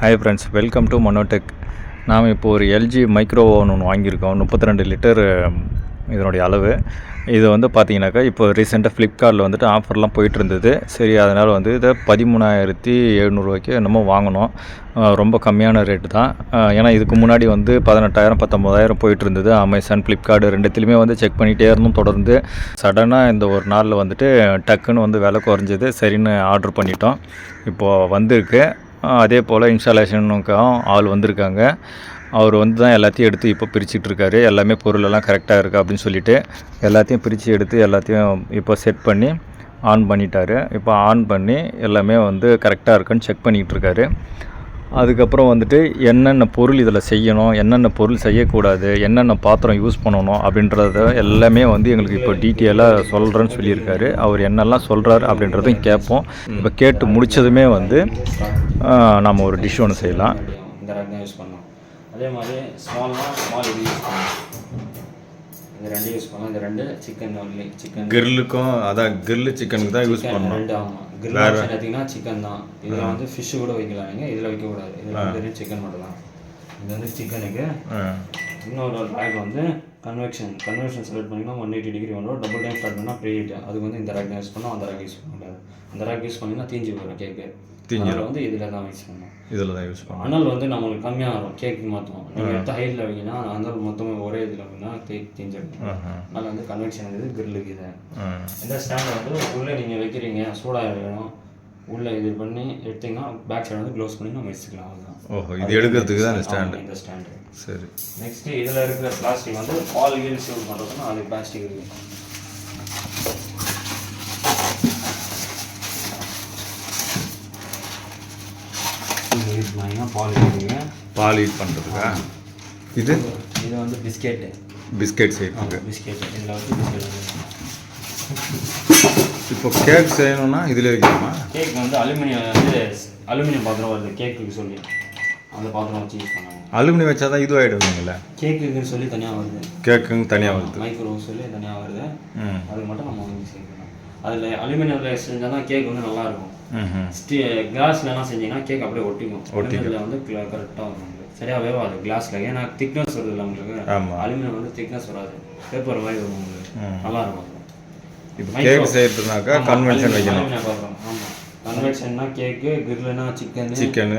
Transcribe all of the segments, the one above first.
Hi friends welcome to Manotech நாம் இப்போ ஒரு எல்ஜி மைக்ரோ ஓவன் ஒன்று வாங்கியிருக்கோம். முப்பத்தி ரெண்டு லிட்டர் இதனுடைய அளவு. இது வந்து பார்த்தீங்கன்னாக்கா இப்போ ரீசெண்டாக ஃப்ளிப்கார்ட்டில் வந்துட்டு ஆஃபர்லாம் போயிட்டு இருந்தது சரி அதனால் வந்து இதை பதிமூணாயிரத்தி எழுநூறுவாய்க்கு என்னமோ வாங்கினோம். ரொம்ப கம்மியான ரேட்டு தான். ஏன்னா இதுக்கு முன்னாடி வந்து பதினெட்டாயிரம் பத்தொம்பதாயிரம் போயிட்டு இருந்தது அமேசான் ஃப்ளிப்கார்ட் ரெண்டுத்திலுமே வந்து செக் பண்ணிகிட்டே இருந்தோம் தொடர்ந்து. சடனாக இந்த ஒரு நாளில் வந்துட்டு டக்குன்னு வந்து விலை குறைஞ்சது. சரின்னு ஆர்டர் பண்ணிட்டோம். இப்போது வந்திருக்கு. அதே போல் இன்ஸ்டாலேஷனுக்கும் ஆள் வந்திருக்காங்க. அவர் வந்து தான் எல்லாத்தையும் எடுத்து இப்போ பிரிச்சுட்டு இருக்காரு எல்லாமே பொருளெல்லாம் கரெக்டாக இருக்குது அப்படின்னு சொல்லிட்டு எல்லாத்தையும் பிரித்து எடுத்து எல்லாத்தையும் இப்போ செட் பண்ணி ஆன் பண்ணிட்டாரு. இப்போ ஆன் பண்ணி எல்லாமே வந்து கரெக்டாக இருக்குன்னு செக் பண்ணிகிட்டு இருக்காரு அதுக்கப்புறம் வந்துட்டு என்னென்ன பொருள் இதில் செய்யணும் என்னென்ன பொருள் செய்யக்கூடாது என்னென்ன பாத்திரம் யூஸ் பண்ணணும் அப்படின்றத எல்லாமே வந்து எங்களுக்கு இப்போ டீட்டெயிலாக சொல்கிறேன்னு சொல்லியிருக்காரு. அவர் என்னெல்லாம் சொல்கிறாரு அப்படின்றதையும் கேட்போம். இப்போ கேட்டு முடிச்சதுமே வந்து நம்ம ஒரு டிஷ் ஒன்று செய்யலாம். இந்த யூஸ் பண்ணோம் அதே மாதிரி ஸ்மால்னா ஸ்மால் யூஸ் பண்ணலாம் ரெண்டு யூஸ் பண்ணலாம். இந்த ரெண்டு சிக்கன் ஒன்லி சிக்கன் கிரில்லுக்கும் அதான் கிரில்லு சிக்கனுக்கு தான் யூஸ் ரெண்டு ஆமாம் கிரில் பார்த்தீங்கன்னா சிக்கன் தான். இதில் வந்து ஃபிஷ்ஷு கூட வைக்கலாம் நீங்கள் இதில் வைக்கக்கூடாது. இதில் வந்து சிக்கன் மட்டும் தான் இது வந்து சிக்கனுக்கு இன்னொரு ரேக் வந்து கன்வெக்ஷன் கன்வெக்ஷன் செலக்ட் பண்ணிங்கன்னா ஒன் எயிட்டி டிகிரி வரும் டபுள் டைம் ஸ்டார்ட் பண்ணால் ப்ரீ அதுக்கு வந்து இந்த ரேக் யூஸ் பண்ணோம் அந்த ரேக் யூஸ் பண்ண முடியாது. அந்த ரேக் யூஸ் பண்ணிங்கன்னா தீஞ்சு போயிடும் கேக்கு அதனால வந்து இதில் தான் யூஸ் பண்ணணும். இதில் தான் யூஸ் பண்ணணும். அனல் வந்து நம்மளுக்கு கம்மியாக வரும். கேக்கு மாற்றும் நீங்கள் எடுத்த ஹைட்டில் வைங்கன்னா அனல் மொத்தமாக ஒரே இதில் வைங்கன்னா கேக் தீஞ்சிடும் அதனால் வந்து கன்வெக்ஷன் இது கிரில்லுக்கு இது. இந்த ஸ்டாண்ட் வந்து உள்ளே நீங்கள் வைக்கிறீங்க சூடாக வேணும் உள்ளே இது பண்ணி எடுத்தீங்கன்னா பேக் சைடு வந்து க்ளோஸ் பண்ணி நம்ம வச்சுக்கலாம் அவ்வளோதான் ஓஹோ இது எடுக்கிறதுக்கு தான் இந்த ஸ்டாண்டு இந்த ஸ்டாண்டு சரி. நெக்ஸ்ட் இதில் இருக்கிற பிளாஸ்டிக் வந்து பால் வீல்ஸ் யூஸ் பண்ணுறதுன்னா அது பிளாஸ்டிக் இருக்கு இது யூஸ் பண்ணிங்கன்னா பால் பால் ஹீட் பண்ணுறதுக்கா இது? இது வந்து பிஸ்கெட்டு. பிஸ்கெட் செய்யறதுக்கு பிஸ்கெட் இதில் வந்து பிஸ்கெட் இப்போ கேக் செய்யணும்னா இதில் வைக்கலாமா கேக் வந்து அலுமினியம் வந்து அலுமினியம் பாத்திரம் வருது. கேக்குக்கு சொல்லி. அந்த பாத்திரம் வச்சு யூஸ் பண்ணுவாங்க அலுமினியம் வச்சா தான் இது ஆகிடுவீங்கள கேக்குக்குன்னு சொல்லி தனியாக வருது. கேக்குங்க தனியாக வருது. மைக்ரோ சொல்லி தனியாக வருது. அது மட்டும் நம்ம வாங்கி சேர்க்கணும் அதில் அலுமினியத்தில் செஞ்சால் தான் கேக் வந்து நல்லா இருக்கும் ம் ஸ்டீ கிளாஸ்லலாம் செஞ்சீங்கன்னா கேக் அப்படியே ஒட்டிக்கும். ஒட்டிக்கிறதுல வந்து கரெக்டாக வரும் சரியாக வேவாது கிளாஸில் ஏன்னா திக்னஸ் வருது இல்லை உங்களுக்கு. அலுமினியம் வந்து திக்னஸ் வராது. பேப்பர் மாதிரி வரும் உங்களுக்கு. நல்லா இருக்கும் இப்போ கேக் செய்யறதுனாக்கா கன்வென்ஷன் வைக்கணும். ஆமாம் கன்வெக்ஷன்னா கேக்கு கிரில்னா சிக்கன் சிக்கனு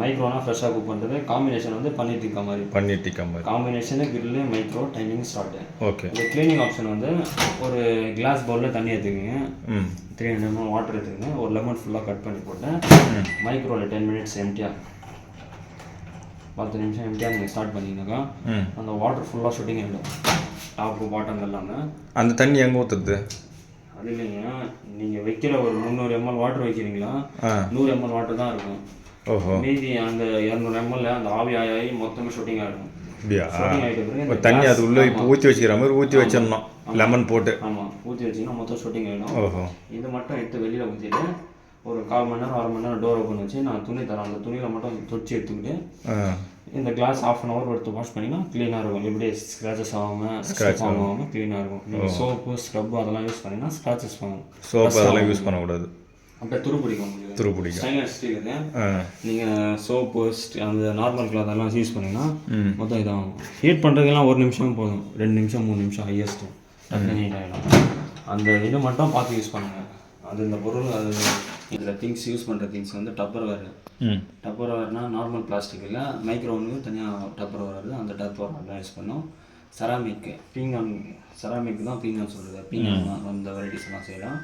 மைக்ரோனா ஃப்ரெஷ்ஷாக குக் பண்ணுறது காம்பினேஷன் வந்து பன்னீர் டிக்கா மாதிரி. பன்னீர் டிக்கா மாதிரி. Combination grill micro timing start okay இந்த க்ளீனிங் ஆப்ஷன் வந்து ஒரு கிளாஸ் பவுலில் தண்ணி எடுத்துக்கோங்க. ம். த்ரீ ஹண்ட்ரட் வாட்டர் எடுத்துக்கோங்க. ஒரு லெமன் ஃபுல்லாக கட் பண்ணி போட்டு மைக்ரோவில் டென் மினிட்ஸ் எம்டியாக பத்து நிமிஷம் எம்டியாக நீங்கள் ஸ்டார்ட் பண்ணிங்கனாக்கா அந்த வாட்டர் ஃபுல்லாக ஷூட்டிங் ஆகிடும் டாப்பு பாட்டம் எல்லாமே. அந்த தண்ணி எங்கே ஊற்றுறது அது இல்லைங்க. நீங்கள் வைக்கிற ஒரு முந்நூறு எம்எல் வாட்டர் வைக்கிறீங்களா? நூறு எம்எல் வாட்டர் தான் இருக்கும். ஓஹோ. மீதி அந்த இரநூறு எம்எல்ல அந்த ஆவி ஆகி ஆகி மொத்தமே ஷூட்டிங் ஆகிடும் அப்படியா? தண்ணி அது உள்ளே இப்போ ஊற்றி வச்சுக்கிற மாதிரி ஊற்றி வச்சிடணும். லெமன் போட்டு. ஆமாம் ஊற்றி வச்சிங்கன்னா மொத்தம் ஷூட்டிங் ஆகிடும் ஓஹோ. இது மட்டும் எடுத்து வெளியில் ஊற்றிட்டு ஒரு கால் மணி நேரம் அரை மணி நேரம் டோர் ஓப்பன் வச்சு நான் துணி தரேன். அந்த துணியில் மட்டும் துடைச்சி எடுத்துக்கிட்டு இந்த கிளாஸ் ஆஃப் அன் ஹவர் எடுத்து வாஷ் பண்ணிங்கன்னா க்ளீனாக இருக்கும். எப்படி ஸ்க்ராச்சஸ் ஆகாமல் ஸ்க்ராச் ஆகாமல் க்ளீனாக இருக்கும். நீங்கள் சோப்பு ஸ்க்ரப் அதெல்லாம் யூஸ் பண்ணிங்கன்னா ஸ்க்ராச்சஸ் ஆகும் சோப்பு அதெல்லாம் யூஸ் பண்ணக்கூடாது. அப்படியே துரு பிடிக்கும் துரு பிடிக்கும். ஸ்டைன்லெஸ் ஸ்டீல் இது. நீங்கள் சோப்பு அந்த நார்மல் கிளாத் எல்லாம் யூஸ் பண்ணிங்கன்னா மொத்தம் இதாகும். ஹீட் பண்ணுறதுக்கெல்லாம் ஒரு நிமிஷம் போதும். ரெண்டு நிமிஷம் மூணு நிமிஷம் ஹையஸ்ட்டு டக்குனு ஹீட் ஆகிடும் அந்த இது மட்டும் பார்த்து யூஸ் பண்ணுங்கள் அது இந்த பொருள் அது இதில் திங்ஸ் யூஸ் பண்ணுற திங்ஸ் வந்து டப்பர் வேறு டப்பர் வேர்னா நார்மல் பிளாஸ்டிக் இல்லை மைக்ரோனுக்கு தனியாக டப்பர் வருது. அந்த டப்பர் தான் யூஸ் பண்ணோம். செராமிக்கு பீங்கான் செராமிக் தான் பீங்கான் சொல்கிறது பீங்கான் அந்த வெரைட்டிஸ் எல்லாம் செய்யலாம்.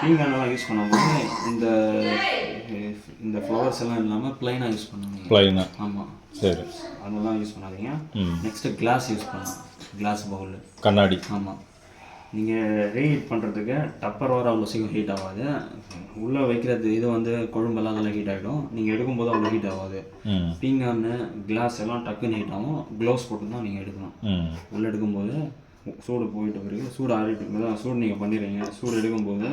பீங்கானெல்லாம் யூஸ் பண்ணும்போது இந்த இந்த ஃப்ளவர்ஸ் எல்லாம் இல்லாமல் ப்ளைனாக யூஸ் பண்ணுவீங்க. ப்ளைனா ஆமாம் சரி. அதெல்லாம் யூஸ் பண்ணாதீங்க. நெக்ஸ்ட்டு கிளாஸ் யூஸ் பண்ணலாம். கிளாஸ் பவுல் கண்ணாடி. ஆமாம் நீங்கள் ரீஹீட் பண்ணுறதுக்கு டப்பர் வர அவ்வளோ சீக்கிரம் ஹீட் ஆகாது. உள்ளே வைக்கிறது இது வந்து குழம்பெல்லாம் அதெல்லாம் ஹீட் ஆகிடும் நீங்கள் எடுக்கும்போது அவ்வளோ ஹீட் ஆகாது. பீங்கான்னு கிளாஸ் எல்லாம் டக்குன்னு ஹீட் ஆகும். க்ளவுஸ் போட்டு தான் நீங்கள் எடுக்கணும் உள்ளே எடுக்கும்போது சூடு போயிட்ட பிறகு சூடு ஆறிட்டு தான் சூடு நீங்கள் பண்ணிடுறீங்க. சூடு எடுக்கும்போது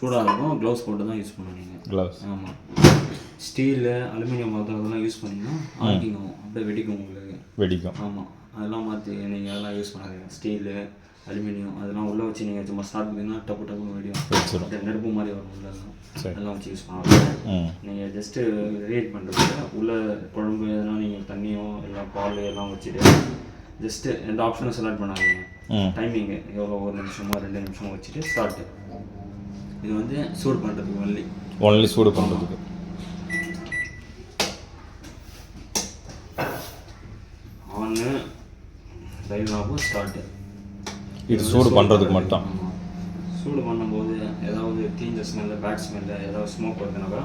சூடாக இருக்கும் க்ளவுஸ் போட்டு தான் யூஸ் பண்ணுவீங்க. க்ளவுஸ் ஆமாம் ஸ்டீலு அலுமினியம் பாத்திரம் அதெல்லாம் யூஸ் பண்ணிங்கன்னா ஆக்கிக்கும் அப்படியே வெடிக்கும் உங்களுக்கு. வெடிக்கும். ஆமாம் அதெல்லாம் மாற்றி நீங்கள் அதெல்லாம் யூஸ் பண்ணாதீங்க. ஸ்டீலு அலுமினியம் அதெல்லாம் உள்ளே வச்சு நீங்கள் சும்மா ஸ்டார்ட் பண்ணிங்கன்னா டப்பு டப்புன்னு வெடியும் நெருப்பு மாதிரி வரும் உள்ள சரி. அதெல்லாம் வச்சு யூஸ் பண்ணலாம் நீங்கள் ஜஸ்ட்டு ரீட் பண்ணுறதுக்கு உள்ள குழம்பு எதனா நீங்கள் தண்ணியோ இல்லை பால் எல்லாம் வச்சுட்டு ஜஸ்ட்டு எந்த ஆப்ஷனும் செலக்ட் பண்ணாதீங்க. டைமிங்கு எவ்வளோ ஒரு நிமிஷமோ ரெண்டு நிமிஷமோ வச்சுட்டு ஸ்டார்ட்டு இது வந்து சூடு பண்ணுறதுக்கு ஒன்லி ஒன்லி சூடு பண்ணுறதுக்கு ஆன்னு டைல் நாபும் ஸ்டார்ட்டு இது சூடு பண்ணுறதுக்கு மட்டும். ஆமாம் சூடு பண்ணும்போது ஏதாவது தீஞ்ச ஸ்மெல்லு பேட் ஸ்மெல்லு ஏதாவது ஸ்மோக் வருதுனாக்கா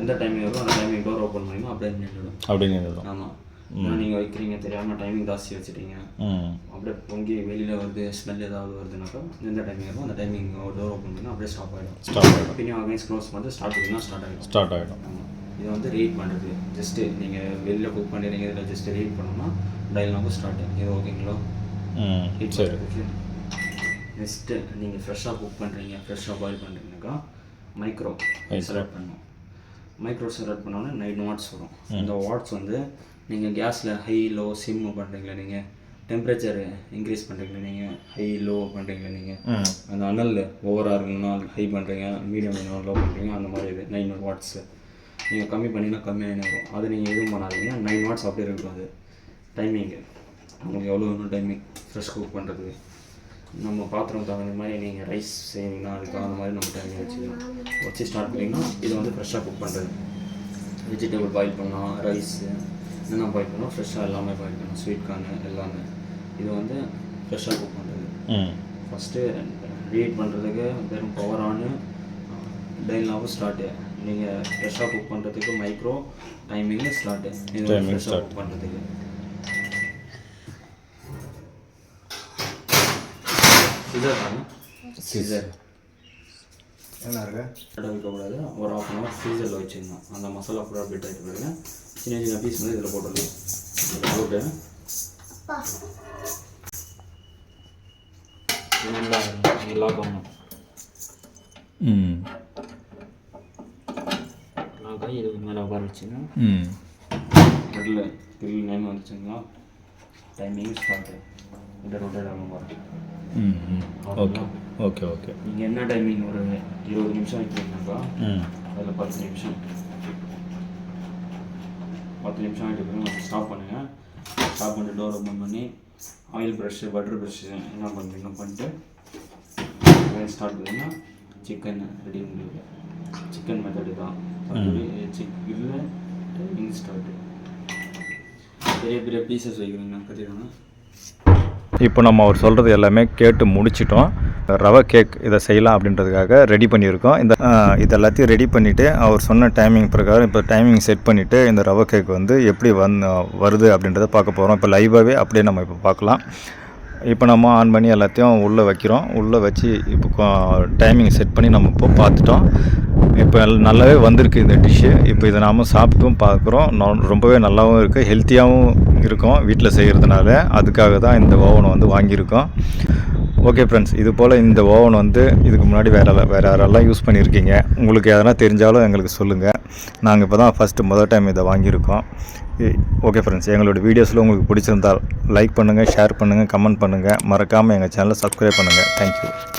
எந்த டைமிங் வரும் அந்த டைமிங் டோர் ஓப்பன் பண்ணிங்கன்னா அப்படியே நின்றுடும். அப்படிங்கிறது ஆமாம் ஏன்னா நீங்கள் வைக்கிறீங்க தெரியாமல் டைமிங் ஜாஸ்தி வச்சுட்டீங்க. அப்படியே பொங்கி வெளியில் வருது ஸ்மெல் ஏதாவது வருதுனாக்கா எந்த டைமிங் இருக்கும் அந்த டைமிங் டோர் ஓப்பன் பண்ணி அப்படியே ஸ்டாப் ஆகிடும் ஸ்டார்ட் ஆகிடும் பின்னும் அகைன்ஸ் க்ளோஸ் பண்ணிட்டு ஸ்டார்ட் பண்ணிங்கன்னா ஸ்டார்ட் ஆகிடும் ஸ்டார்ட் ஆகிடும் ஆமாம் இது வந்து ரீட் பண்ணுறது ஜஸ்ட்டு நீங்கள் வெளியில் குக் பண்ணுறீங்க இதில் ஜஸ்ட்டு ரீட் பண்ணோம்னா டைல் நம்பர் ஸ்டார்ட் இது ஓகேங்களா சரி. நெக்ஸ்ட்டு நீங்கள் ஃப்ரெஷ்ஷாக குக் பண்ணுறீங்க ஃப்ரெஷ்ஷாக பாயில் பண்ணுறீங்கனாக்கா மைக்ரோ செலக்ட் பண்ணணும் மைக்ரோ செலக்ட் பண்ணோன்னே நைன் வாட்ஸ் வரும். இந்த வாட்ஸ் வந்து நீங்கள் கேஸில் ஹை லோ சிம் பண்ணுறீங்களா நீங்கள் டெம்பரேச்சர் இன்க்ரீஸ் பண்ணுறீங்களா நீங்கள் ஹை லோ பண்ணுறீங்களா நீங்கள் அந்த அனல் ஓவராக இருக்குன்னா ஹை பண்ணுறீங்க மீடியம் வேணும் லோ பண்ணுறீங்க அந்த மாதிரி இது நைன் வாட்ஸு நீங்கள் கம்மி பண்ணிங்கன்னா கம்மியாக வரும். அது நீங்கள் எதுவும் பண்ணாதீங்க. நைன் வாட்ஸ் அப்படியே இருக்கக்கூடாது. டைமிங்கு உங்களுக்கு எவ்வளோ வேணும் டைமிங் ஃப்ரெஷ் குக் பண்ணுறதுக்கு நம்ம பாத்திரம் தகுந்த மாதிரி நீங்கள் ரைஸ் செய்வீங்கன்னா அதுக்கு தகுந்த மாதிரி நம்ம டைமிங் வச்சுக்கலாம். வச்சு ஸ்டார்ட் பண்ணிங்கன்னா இது வந்து ஃப்ரெஷ்ஷாக குக் பண்ணுறது வெஜிடபிள் பாயில் பண்ணலாம் ரைஸு என்னென்ன பாயில் பண்ணலாம் ஃப்ரெஷ்ஷாக எல்லாமே பாயில் பண்ணலாம். ஸ்வீட் கார்னு எல்லாமே. இது வந்து ஃப்ரெஷ்ஷாக குக் பண்ணுறது ஃபஸ்ட்டு ரீட் பண்ணுறதுக்கு வெறும் பவர் ஆனு டைலாவும் ஸ்டார்ட்டு நீங்கள் ஃப்ரெஷ்ஷாக குக் பண்ணுறதுக்கு மைக்ரோ டைமிங்கில் ஸ்டார்ட்டு இது ஃப்ரெஷ்ஷாக. குக் பண்ணுறதுக்கு சிசர் தானே சிசர் என்ன இருக்கு? வைக்கக்கூடாது ஒரு ஆஃப் அன் ஹவர் ஃப்ரீசரில் வச்சுருந்தோம் அந்த மசாலா ஃபுல்லாக அப்படியே டைட் பண்ணுங்க சின்ன சின்ன பீஸ் வந்து இதில் போட்டுடலாம் போட்டு. நல்லா லாக் ஆகணும் ம். லாக் ஆகி இதுக்கு மேலே உட்கார வச்சுங்க ம். நடுவில் கிரில் நேம் வந்துச்சுங்களா? டைமிங் ஸ்டார்ட் இந்த ரொட்டேட் ஆகும் பாருங்க ம் ம் ஓகே ஓகே ஓகே நீங்கள் என்ன டைமிங் ஒரு இருபது நிமிஷம் வைக்கிறீங்கனாக்கா ம். அதில் பத்து நிமிஷம். பத்து நிமிஷம் ஆகிட்டு பிறகு ஸ்டாப் பண்ணுங்கள் ஸ்டாப் பண்ணிட்டு டோர் ஓப்பன் பண்ணி ஆயில் ப்ரஷ்ஷு பட்டர் ப்ரஷ்ஷு என்ன பண்ணுறீங்க பண்ணிட்டு ஸ்டார்ட் பண்ணிங்கன்னா சிக்கன் ரெடி உங்களுக்கு சிக்கன் மெத்தடு தான். சிக் இல்லை டைமிங் ஸ்டார்ட்டு பெரிய பெரிய பீசஸ் வைக்கிறீங்க இப்போ நம்ம அவர் சொல்கிறது எல்லாமே கேட்டு முடிச்சிட்டோம். ரவை கேக் இதை செய்யலாம் அப்படின்றதுக்காக ரெடி பண்ணியிருக்கோம். இந்த இது எல்லாத்தையும் ரெடி பண்ணிவிட்டு அவர் சொன்ன டைமிங் பிரகாரம் இப்போ டைமிங் செட் பண்ணிவிட்டு இந்த ரவை கேக் வந்து எப்படி வந் வருது அப்படின்றத பார்க்க போகிறோம் இப்போ லைவாகவே அப்படியே நம்ம இப்போ பார்க்கலாம். இப்போ நம்ம ஆன் பண்ணி எல்லாத்தையும் உள்ளே வைக்கிறோம். உள்ளே வச்சு இப்போ டைமிங் செட் பண்ணி நம்ம இப்போ பார்த்துட்டோம். இப்போ நல்லாவே வந்திருக்கு இந்த டிஷ்ஷு இப்போ இதை நாம் சாப்பிட்டும் பார்க்குறோம். ரொம்பவே நல்லாவும் இருக்குது ஹெல்த்தியாகவும் இருக்கும் வீட்டில் செய்கிறதுனால அதுக்காக தான் இந்த ஓவனை வந்து வாங்கியிருக்கோம். ஓகே ஃப்ரெண்ட்ஸ் இது போல் இந்த ஓவன் வந்து இதுக்கு முன்னாடி வேறு வேறு யாரெல்லாம் யூஸ் பண்ணியிருக்கீங்க? உங்களுக்கு எதனா தெரிஞ்சாலும் எங்களுக்கு சொல்லுங்கள் நாங்கள் இப்போ தான் ஃபஸ்ட்டு முதல் டைம் இதை வாங்கியிருக்கோம். ஓகே ஃப்ரெண்ட்ஸ் எங்களோட வீடியோஸில் உங்களுக்கு பிடிச்சிருந்தால் லைக் பண்ணுங்கள் ஷேர் பண்ணுங்கள் கமெண்ட் பண்ணுங்கள் மறக்காமல் எங்கள் சேனலை சப்ஸ்கிரைப் பண்ணுங்கள் தேங்க்யூ